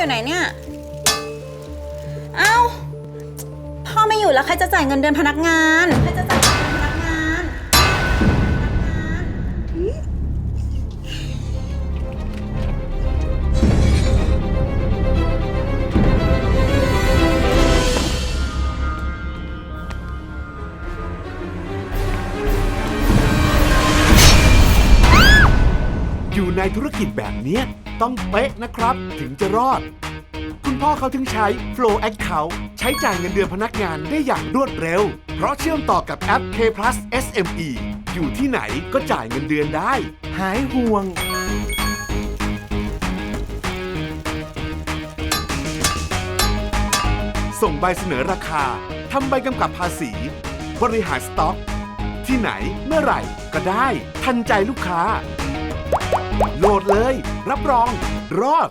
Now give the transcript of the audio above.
อยู่ไหนเนี่ย เอ้า พ่อไม่อยู่แล้วใครจะจ่ายเงินเดือนพนักงาน ใครจะจ่าย อยู่ในธุรกิจแบบเนี้ยต้องเป๊ะนะครับ ถึงจะรอด คุณพ่อเขาถึงใช้ Flow Account ใช้จ่ายเงินเดือนพนักงานได้อย่างรวดเร็ว เพราะเชื่อมต่อกับแอป K Plus SME อยู่ที่ไหนก็จ่ายเงินเดือนได้ หายห่วง ส่งใบเสนอราคา ทำใบกำกับภาษี บริหารสต็อก ที่ไหนเมื่อไหร่ก็ได้ ทันใจลูกค้า โหลดเลย รับรอง รอด